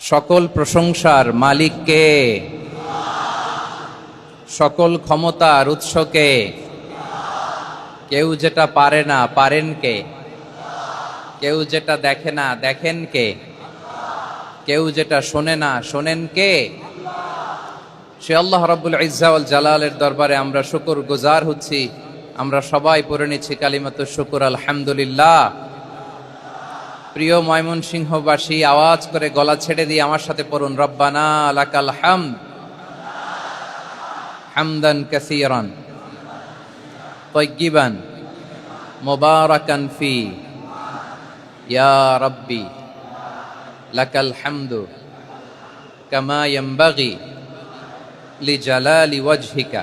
সকল প্রশংসার মালিককে সকল ক্ষমতার উৎসকে কেউ যেটা পারে না পারেন কে? কেউ যেটা দেখে না দেখেন কে? কেউ যেটা শোনে না শোনেন কে? সে আল্লাহ রাব্বুল ইজ্জাউল জালালের দরবারে আমরা শুকুর গুজার হচ্ছি। আমরা সবাই পড়ে নিচ্ছি কালিমাত শুকুর, আলহামদুলিল্লাহ। প্রিয় ময়মন সিংহবাসী আওয়াজ করে গলা ছেড়ে দিয়ে আমার সাথে পড়ুন, রব্বানা লাকাল হাম হামদান কাসিরান তৈগিবান মোবারকান ফি। ইয়া রব্বি লাকাল হামদু কামা ইয়ামবাগি লিজালালি ওয়াজহিকা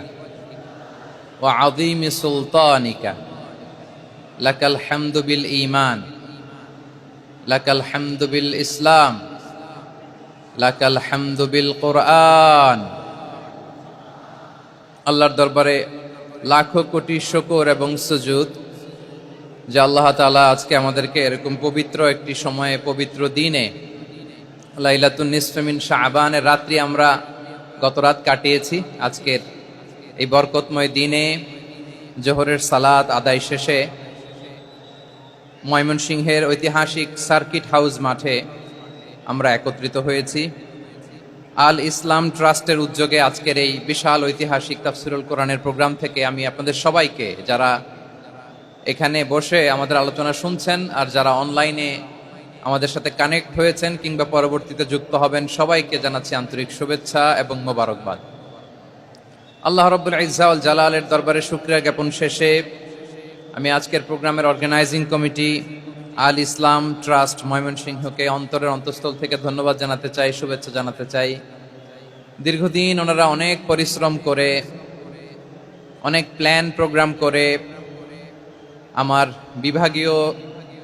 ওয়া আযীমি সুলতানিকা। লাকাল হামদু বিল ঈমান। লাকাল হামদুবিল ইসলাম, লাকাল হামদুবিল কোরআন। আল্লাহর দরবারে লাখো কোটি শকর এবং সুজুদ, যে আল্লাহ তালা আজকে আমাদেরকে এরকম পবিত্র একটি সময়ে, পবিত্র দিনে, লাইলাতুন নিসফেমিন শাহবানের রাত্রি আমরা গত রাত কাটিয়েছি। আজকের এই বরকতময় দিনে জোহরের সালাদ আদায় শেষে ময়মনসিংহের ঐতিহাসিক সার্কিট হাউস মাঠে আমরা একত্রিত হয়েছি। আল ইসলাম ট্রাস্টের উদ্যোগে আজকের এই বিশাল ঐতিহাসিক তাফসিরুল কোরআনের প্রোগ্রাম থেকে আমি আপনাদের সবাইকে, যারা এখানে বসে আমাদের আলোচনা শুনছেন আর যারা অনলাইনে আমাদের সাথে কানেক্ট হয়েছেন কিংবা পরবর্তীতে যুক্ত হবেন, সবাইকে জানাচ্ছি আন্তরিক শুভেচ্ছা এবং মোবারকবাদ। আল্লাহ রব্বুল ইজাউল জালালের দরবারে শুক্রিয়া জ্ঞাপন শেষে আমি আজকের প্রোগ্রামের organising committee Al Islam trust ময়মনসিংহকে অন্তরের অন্তঃস্থল থেকে ধন্যবাদ জানাতে চাই, শুভেচ্ছা জানাতে চাই। দীর্ঘদিন ওনারা অনেক পরিশ্রম করে, অনেক প্ল্যান প্রোগ্রাম করে, আমার বিভাগীয়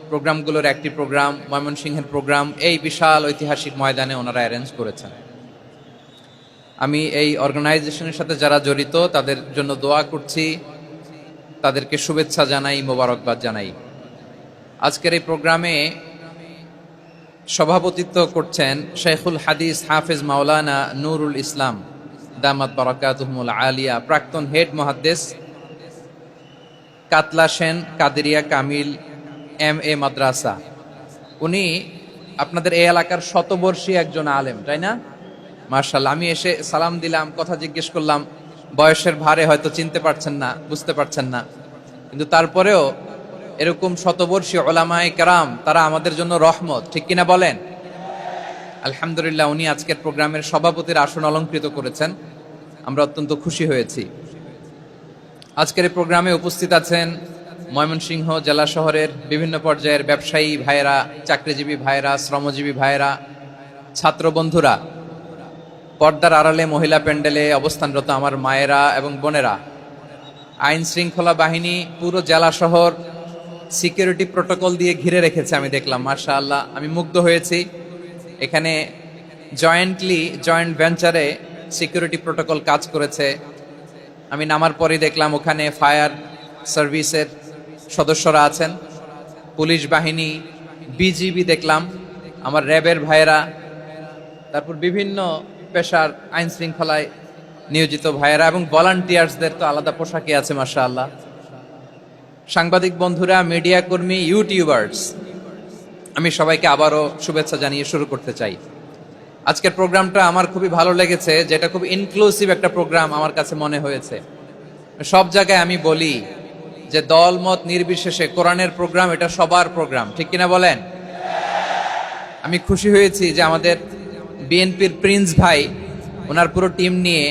প্রোগ্রামগুলোর একটি প্রোগ্রাম, ময়মনসিংহের প্রোগ্রাম, এই বিশাল ঐতিহাসিক ময়দানে ওনারা অ্যারেঞ্জ করেছেন। আমি এই অর্গানাইজেশনের সাথে যারা জড়িত, তাদের জন্য দোয়া করছি। তাদেরকে শুভেচ্ছা জানাই, মোবারকবাদ জানাই। আজকের এই প্রোগ্রামে সভাপতিত্ব করছেন শেখুল হাদিস হাফেজ মাওলানা নুরুল ইসলাম। দামাত বারাকাতুহমুল আলিয়া, প্রাক্তন হেড মহাদ্দেশ কাতলা সেন, কাদেরিয়া কামিল, এম এ মাদ্রাসা। উনি আপনাদের এই এলাকার শতবর্ষী একজন আলেম, তাই না? মার্শাল আমি এসে সালাম দিলাম, কথা জিজ্ঞেস করলাম বয়সের ভারে হয়তো চিনতে পারছেন না, বুঝতে পারছেন না। কিন্তু তারপরেও এরকম শতবর্ষী ওলামায় কারাম, তারা আমাদের জন্য রহমত। ঠিক কিনা বলেন? আলহামদুলিল্লাহ, উনি আজকের প্রোগ্রামের সভাপতির আসন অলঙ্কৃত করেছেন। আমরা অত্যন্ত খুশি হয়েছি। আজকের এই প্রোগ্রামে উপস্থিত আছেন ময়মনসিংহ জেলা শহরের বিভিন্ন পর্যায়ের ব্যবসায়ী ভাইয়েরা, চাকরিজীবী ভাইয়েরা, শ্রমজীবী ভাইয়েরা ছাত্র বন্ধুরা পর্দার আড়ালে মহিলা প্যান্ডেলে অবস্থানরত আমার মায়েরা এবং বোনেরা। আইন শৃঙ্খলা বাহিনী, পুরো জেলা শহর সিকিউরিটি প্রোটোকল দিয়ে ঘিরে রেখেছে, আমি দেখলাম মার্শা আল্লাহ আমি মুগ্ধ হয়েছি। এখানে জয়েন্টলি, জয়েন্ট ভেঞ্চারে সিকিউরিটি প্রোটোকল কাজ করেছে। আমি নামার পরে দেখলাম ওখানে ফায়ার সার্ভিসের সদস্যরা আছেন। পুলিশ বাহিনী, বিজিবি দেখলাম, আমার র্যাবের ভাইয়েরা। তারপর বিভিন্ন পেশার আইন শৃঙ্খলায় নিয়োজিত ভাইয়েরা এবং ভলান্টিয়ার্সদের তো আলাদা পোশাকে আছে মাসা আল্লাহ সাংবাদিক বন্ধুরা মিডিয়া কর্মী ইউটিউবার্স আমি সবাইকে আবারও শুভেচ্ছা জানিয়ে শুরু করতে চাই। আজকের প্রোগ্রামটা আমার খুবই ভালো লেগেছে, যেটা খুব ইনক্লুসিভ একটা প্রোগ্রাম আমার কাছে মনে হয়েছে। সব জায়গায় আমি বলি যে দলমত নির্বিশেষে কোরআনের প্রোগ্রাম, এটা সবার প্রোগ্রাম, ঠিক কিনা বলেন? আমি খুশি হয়েছি যে আমাদের বিএনপির প্রিন্স ভাই, ওনার পুরো টিম নিয়ে,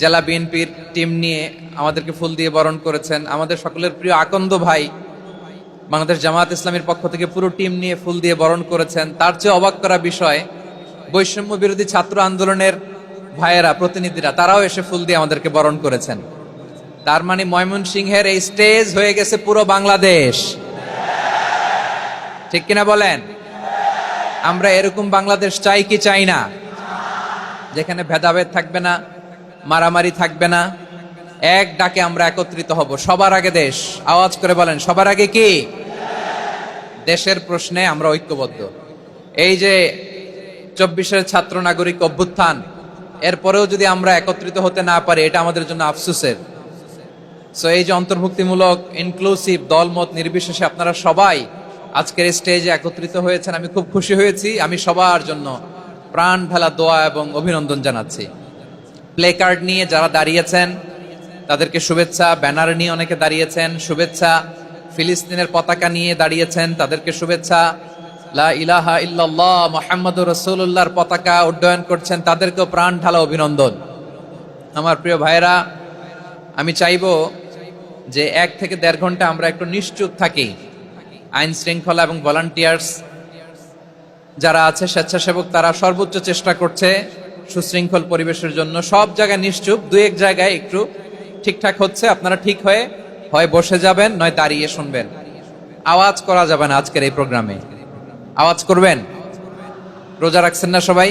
জেলা বিএনপির টিম নিয়ে আমাদেরকে ফুল দিয়ে বরণ করেছেন। আমাদের সকলের প্রিয় আকন্দ ভাই, বাংলাদেশ জামাত ইসলামের পক্ষ থেকে পুরো টিম নিয়ে ফুল দিয়ে বরণ করেছেন। তার চেয়ে অবাক করা বিষয়, বৈষম্য বিরোধী ছাত্র আন্দোলনের ভাইয়েরা, প্রতিনিধিরা, তারাও এসে ফুল দিয়ে আমাদেরকে বরণ করেছেন। তার মানে ময়মনসিংহের এই স্টেজ হয়ে গেছে পুরো বাংলাদেশ। ঠিক কিনা বলেন? আমরা এরকম বাংলাদেশ চাই কি চাই না? যেখানে ভেদাভেদ থাকবে না, মারামারি থাকবে না, এক ডাকে আমরা একত্রিত হব। সবার আগে দেশ। আওয়াজ করে বলেন, সবার আগে কি? দেশের প্রশ্নে আমরা ঐক্যবদ্ধ। এই যে চব্বিশের ছাত্র নাগরিক অভ্যুত্থান, এরপরেও যদি আমরা একত্রিত হতে না পারি, এটা আমাদের জন্য আফসুসের। সো এই যে অন্তর্ভুক্তিমূলক ইনক্লুসিভ দলমত, নির্বিশেষে আপনারা সবাই আজকের স্টেজে একত্রিত হয়েছেন, আমি খুব খুশি হয়েছি। আমি সবার জন্য প্রাণ ফেলা দোয়া এবং অভিনন্দন জানাচ্ছি। প্লে কার্ড নিয়ে যারা দাঁড়িয়েছেন, তাদেরকে শুভেচ্ছা ব্যানার নিয়ে অনেকে দাঁড়িয়েছেন, শুভেচ্ছা। ফিলিস্তিনের পতাকা নিয়ে দাঁড়িয়েছেন, তাদেরকে শুভেচ্ছা। লা ইলাহা ইল্লাল্লাহ মোহাম্মদ রসুল্লাহর পতাকা উড্ডয়ন করছেন, তাদেরকেও প্রাণ ঢালা অভিনন্দন। আমার প্রিয় ভাইরা আমি চাইব যে এক থেকে দেড় ঘণ্টা আমরা একটু নিশ্চুপ থাকি। আইন শৃঙ্খলা এবং ভলান্টিয়ার্স যারা আছে স্বেচ্ছাসেবক, তারা সর্বোচ্চ চেষ্টা করছে সুশৃঙ্খল পরিবেশের জন্য। সব জায়গায় নিশ্চুপ দু এক জায়গায় একটু ঠিকঠাক হচ্ছে, আপনারা ঠিক হয়ে, হয় বসে যাবেন, নয় দাঁড়িয়ে শুনবেন। আওয়াজ করা যাবে না আজকের এই প্রোগ্রামে। আওয়াজ করবেন? রোজা রাখছেন না সবাই?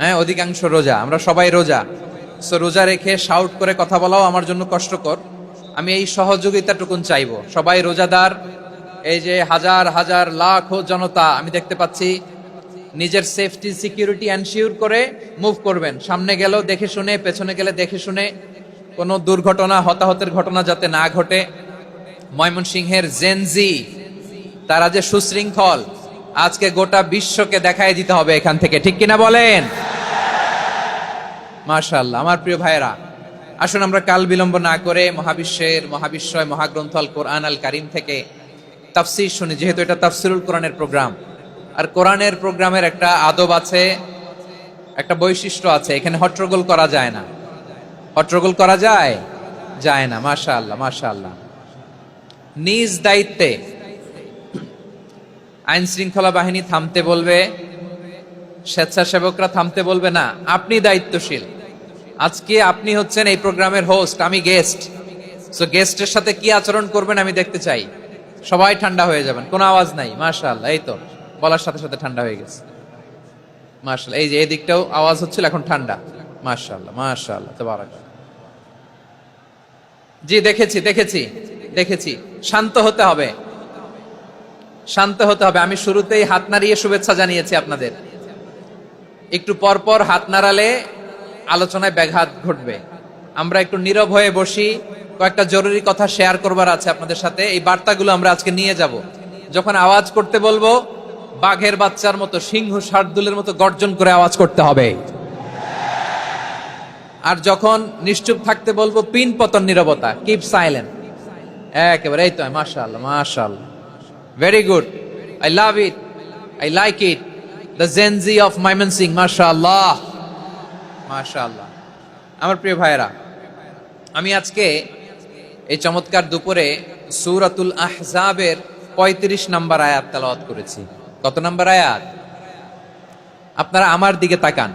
হ্যাঁ অধিকাংশ রোজা, আমরা সবাই রোজা। সো রোজা রেখে শাউট করে কথা বলাও আমার জন্য কষ্টকর। আমি এই সহযোগিতাটুকুন চাইব। সবাই রোজাদার এই যে হাজার হাজার লাখ জনতা আমি দেখতে পাচ্ছি, নিজের সেফটি সিকিউরিটি এনশিওর করে মুভ করবেন। সামনে গেলেও দেখে শুনে, পেছনে গেলে দেখে শুনে কোনো দুর্ঘটনা, হতাহতের ঘটনা যাতে না ঘটে। ময়মনসিংহের জেনজি তারা যে সুশৃঙ্খল, আজকে গোটা বিশ্বকে দেখাই দিতে হবে এখান থেকে। ঠিক কিনা বলেন? মাশাআল্লাহ, আমার প্রিয় ভাইয়েরা, আসুন আমরা কাল বিলম্ব না করে মহাবিশ্বের মহাবিশ্বয় মহাগ্রন্থ আল কোরআন আল কারিম থেকে তাফসির শুনি, যেহেতু এটা তাফসিরুল কোরআনের প্রোগ্রাম। আর কোরআনের প্রোগ্রামের একটা আদব আছে, একটা বৈশিষ্ট্য আছে, এখানে হট্টগোল করা যায় না। হট্টগোল করা যায়? যায় না মাশা আল্লাহ মাশা আল্লাহ নিজ দায়িত্বে আইন শৃঙ্খলা বাহিনী থামতে বলবে, স্বেচ্ছাসেবকরা থামতে বলবে না, আপনি দায়িত্বশীল। আজকে আপনি হচ্ছেন এই প্রোগ্রামের হোস্ট আমি গেস্ট সো গেস্টের সাথে কি আচরণ করবেন আমি দেখতে চাই। সবাই ঠান্ডা হয়ে যাবেন। কোনো আওয়াজ নাই, মাশাআল্লাহ, এই তো। বলার সাথে সাথে ঠান্ডা হয়ে গেছে। মাশাআল্লাহ, এই যে এই দিকটাও আওয়াজ হচ্ছিল, এখন ঠান্ডা। মাশাআল্লাহ তাবারাক জি, দেখেছি দেখেছি দেখেছি। শান্ত হতে হবে। শান্ত হতে হবে। আমি শুরুতেই হাত নাড়িয়ে শুভেচ্ছা জানিয়েছি আপনাদের। একটু পর পর হাত নাড়ালে আলোচনায় ব্যাঘাত ঘটবে। আমরা একটু নীরব হয়ে বসি। কয়েকটা জরুরি কথা শেয়ার করবার আছে আপনাদের সাথে। এই বার্তাগুলো আমরা আজকে নিয়ে যাব। যখন আওয়াজ করতে বলব, বাঘের বাচ্চার মতো, সিংহ শার্দুলের মতো গর্জন করে আওয়াজ করতে হবে। আর যখন নিশ্চুপ থাকতে বলব, পিন পতন নীরবতা কিপ সাইলেন্ট একেবারে, এই তো, মাশাআল্লাহ মাশাআল্লাহ। Very good I love it I like it the Gen Z of Mymensingh মাশাআল্লাহ। মাশাআল্লাহ। আমার প্রিয় ভাইয়েরা, আমি আজকে এই চমৎকার দুপুরে সূরাতুল আহজাবের পঁয়ত্রিশ নাম্বার আয়াত তেলাওয়াত করেছি। কত নাম্বার আয়াত? আপনারা আমার দিকে তাকান।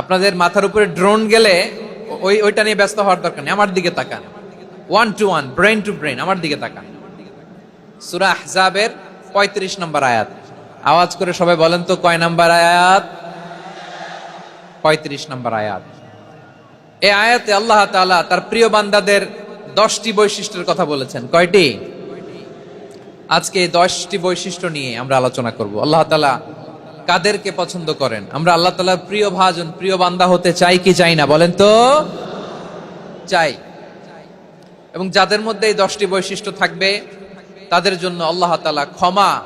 আপনাদের মাথার উপরে ড্রোন গেলে ওই, ওইটা নিয়ে ব্যস্ত হওয়ার দরকার নেই। আমার দিকে তাকান। One to one brain to brain আমার দিকে তাকান। সুরা আহজাবের পঁয়ত্রিশ নম্বর আয়াত। আওয়াজ করে সবাই বলেন তো, কয় নাম্বার আয়াত? পঁয়ত্রিশ নম্বর আয়াত। এই আয়াতে আল্লাহ তার প্রিয় বান্দাদের দশটি বৈশিষ্ট্যের কথা বলেছেন। কয়টি? আজকে এই দশটি বৈশিষ্ট্য নিয়ে আমরা আলোচনা করব। আল্লাহ তালা কাদেরকে পছন্দ করেন? আমরা আল্লাহ তাআলার প্রিয় ভাজন, প্রিয় বান্দা হতে চাই কি চাই না, বলেন তো? চাই। এবং যাদের মধ্যে এই দশটি বৈশিষ্ট্য থাকবে, তাদের জন্য আল্লাহ তালা ক্ষমা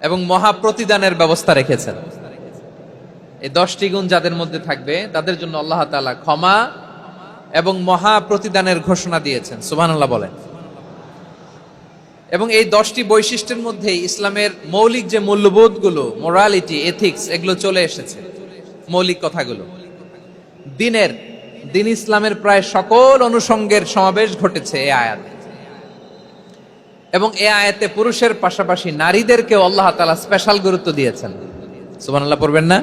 এবং মহা প্রতিদানের ব্যবস্থা রেখেছেন। এই দশটি গুণ যাদের মধ্যে থাকবে, তাদের জন্য আল্লাহ তাআলা ক্ষমা এবং মহা প্রতিদানের ঘোষণা দিয়েছেন, সুবহানাল্লাহ বলেন। এবং এই দশটি বৈশিষ্ট্যের মধ্যে ইসলামের মৌলিক যে মূল্যবোধগুলো মোরালিটি এথিক্স এগুলো চলে এসেছে, মৌলিক কথাগুলো। দিনের, দিন ইসলামের প্রায় সকল অনুষঙ্গের সমাবেশ ঘটেছে এ আয়াতে। এবং এ আয়াতে পুরুষের পাশাপাশি নারীদেরকেও আল্লাহ তালা স্পেশাল গুরুত্ব দিয়েছেন। সুবহানাল্লাহ পড়বেন না?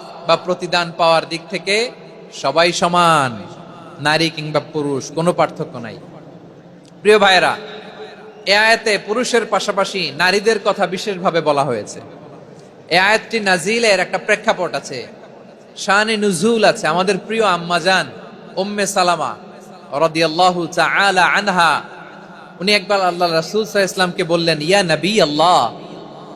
বা প্রতিদান পাওয়ার দিক থেকে সবাই সমান, নারী কিংবা পুরুষ, কোনো পার্থক্য নাই। প্রিয় ভাইয়েরা, এ আয়াতে পুরুষের পাশাপাশি নারীদের কথা বিশেষভাবে বলা হয়েছে। এ আয়াতটি নাজিলের একটা প্রেক্ষাপট আছে, শানে নুজুল আছে। আমাদের প্রিয় আম্মাজান উম্মে সালামা রাদিয়াল্লাহু তাআলা আনহা, উনি একবার আল্লাহ রাসূল আলাইহি ইসলামকে বললেন, ইয়া নবী আল্লাহ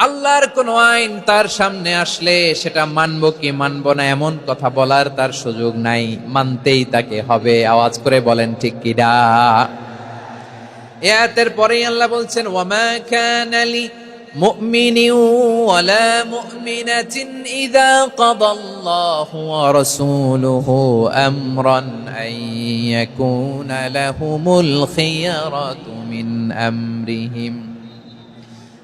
আল্লাহর কোন আইন তার সামনে আসলে সেটা মানবো কি মানবো না এমন কথা বলার তার সুযোগ নাই মানতেই তাকে হবে আওয়াজ করে বলেন ঠিক কিনা এয়াতের পরেই আল্লাহ বলছেন ওয়ামা কানা লি مؤمن ولا مؤمنة إذا قضى الله ورسوله أمرا أن يكون لهم الخيرة من أمرهم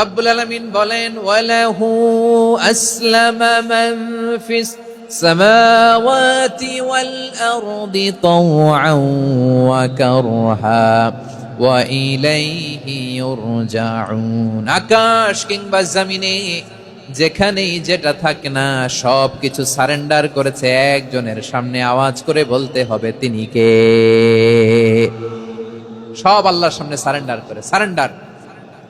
রব্বুল আলামিন বলেন, ওয়ালাহু আসলামা মান ফিস তাওআন ওয়া কারহা ওয়া ইলাইহি ইউরজাউন। আকাশ কিংবা জমিনে যেখানেই যেটা থাকে না সব কিছু সারেন্ডার করেছে একজনের সামনে আওয়াজ করে বলতে হবে, তিনি কে? সব আল্লাহর সামনে সারেন্ডার করে, সারেন্ডার।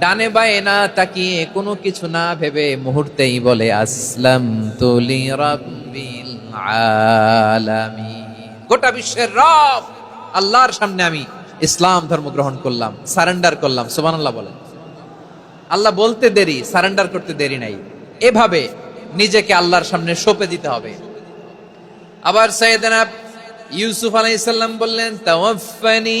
ডানে বায়ে না তাকিয়ে কোনো কিছু না ভেবে মুহূর্তেই বলে আসলাম তুলি রাব্বিল আলামিন। গোটা বিশ্বের রব, আল্লাহর সামনে আমি ইসলাম ধর্ম গ্রহণ করলাম, সারেন্ডার করলাম, সুবহানাল্লাহ বলে আল্লাহ বলতে দেরি, সারেন্ডার করতে দেরি নাই। এভাবে নিজেকে আল্লাহর সামনে সঁপে দিতে হবে। আবার সৈয়দনা ইউসুফ আলাইহিস সালাম বললেন তাওয়াফানি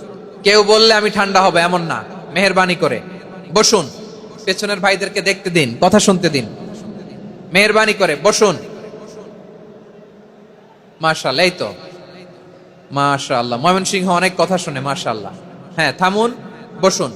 কেউ বললে আমি ঠান্ডা হবে, এমন না। মেহরবানি করে। বসুন, পেছনের ভাইদেরকে দেখতে দিন, কথা শুনতে দিন। মেহরবানি করে, বসুন। মাশাল এই তো। মাশাল্লাহ ময়মনসিংহ অনেক কথা শুনে মাশাল্লাহ হ্যাঁ থামুন, বসুন।